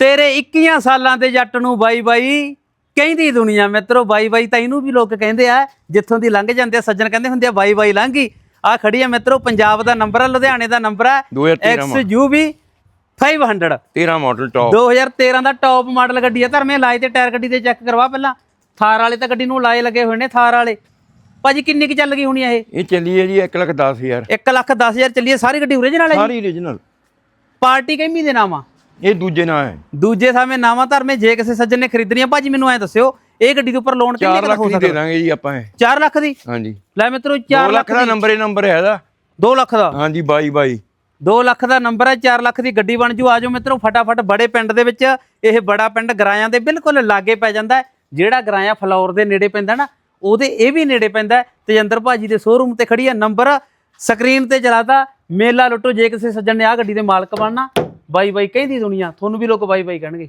ਤੇਰੇ 21 ਸਾਲਾਂ ਦੇ ਜੱਟ ਨੂੰ ਬਾਈ ਬਾਈ ਕਹਿੰਦੀ ਦੁਨੀਆ ਮਿੱਤਰੋ ਬਾਈ ਬਾਈ ਤਾਂ ਇਹਨੂੰ ਵੀ ਲੋਕ ਕਹਿੰਦੇ ਆ ਜਿੱਥੋਂ ਦੀ ਲੰਘ ਜਾਂਦੇ ਆ ਸੱਜਣ ਕਹਿੰਦੇ ਹੁੰਦੇ ਆ ਬਾਈ ਬਾਈ ਲੰਘੀ। ਆ ਖੜੀ ਆ ਮਿੱਤਰੋ ਪੰਜਾਬ ਦਾ ਨੰਬਰ ਆ ਲੁਧਿਆਣੇ ਦਾ ਨੰਬਰ ਆ 2013 ਮਾਡਲ XUV 500 13 ਮਾਡਲ ਟੌਪ 2013 ਦਾ ਟੌਪ ਮਾਡਲ ਗੱਡੀ ਆ ਧਰਮੇ ਲਾਏ ਤੇ ਟਾਇਰ ਗੱਡੀ ਦੇ ਚੈੱਕ ਕਰਵਾ ਪਹਿਲਾਂ। ਥਾਰ ਵਾਲੇ ਤਾਂ ਗੱਡੀ ਨੂੰ ਲਾਏ ਲੱਗੇ ਹੋਏ ਨੇ ਥਾਰ ਵਾਲੇ। ਭਾਜੀ ਕਿੰਨੀ ਕੀ ਚੱਲ ਗਈ ਹੋਣੀ ਇਹ? ਇਹ ਚੱਲੀ ਹੈ ਜੀ 1 ਲੱਖ 10 ਹਜ਼ਾਰ। 1 ਲੱਖ 10 ਹਜ਼ਾਰ ਚੱਲੀ ਆ ਸਾਰੀ ਗੱਡੀ ਓਰੀਜਨਲ ਹੈ ਸਾਰੀ origignal ਪਾਰਟੀ ਕਿੰਨੀ ਦੇ ਨਾਮ ਆ? ਇਹ ਦੂਜੇ ਨਾਂ ਹੈ। ਦੂਜੇ ਸਾਵੇਂ ਨਾਵਾਂ ਧਰਮੇ ਜੇ ਕਿਸੇ ਸੱਜਣ ਨੇ ਖਰੀਦਣੀ ਆ ਭਾਜੀ ਮੈਨੂੰ ਐ ਦੱਸਿਓ ਇਹ ਗੱਡੀ ਦੇ ਉੱਪਰ ਲੋਨ ਕਿੰਨੇ 4 ਕੁ ਲੱਖ ਹੋ ਦੀ ਦੇ ਸਕਦਾ ਦਾਂਗੇ ਜੀ ਆਪਾਂ ਇਹ। 4 ਲੱਖ ਦੀ? ਹਾਂਜੀ। ਲੈ ਮਿੱਤਰੋ 2 4 ਲੱਖ ਦਾ ਨੰਬਰ ਇਹ ਨੰਬਰ ਹੈ ਇਹਦਾ 2 ਲੱਖ ਦਾ? ਹਾਂਜੀ 22 22 2 ਲੱਖ ਦਾ ਨੰਬਰ ਹੈ 4 ਲੱਖ ਦੀ ਗੱਡੀ ਬਣ ਜੂ। ਆਜੋ ਮਿੱਤਰੋ ਫਟਾਫਟ ਬੜੇ ਪਿੰਡ ਦੇ ਵਿੱਚ ਇਹ ਬੜਾ ਪਿੰਡ ਗਰਾਇਆਂ ਦੇ ਬਿਲਕੁਲ ਲਾਗੇ ਪੈ ਜਾਂਦਾ ਹੈ। ਜਿਹੜਾ ਗਰਾਇਆ ਫਲੌਰ ਦੇ ਨੇੜੇ ਪੈਂਦਾ ਨਾ ਉਹਦੇ ਇਹ ਵੀ ਨੇੜੇ ਪੈਂਦਾ ਹੈ। ਤੇਜਿੰਦਰ ਭਾਜੀ ਦੇ ਸ਼ੋਰੂਮ ਤੇ ਖੜੀ ਹੈ ਨੰਬਰ ਸਕਰੀਨ ਤੇ ਚਲਾਤਾ ਮੇਲਾ ਲੁੱਟੋ ਜੇ ਕਿਸੇ ਸੱਜਣ ਨੇ ਆ ਗੱਡੀ ਦੇ ਮਾਲਕ ਬਣਨਾ। ਬਾਈ ਬਾਈ ਕਹਿੰਦੀ ਦੁਨੀਆ ਤੁਹਾਨੂੰ ਵੀ ਲੋਕ ਬਾਈ ਬਾਈ ਕਹਿਣਗੇ।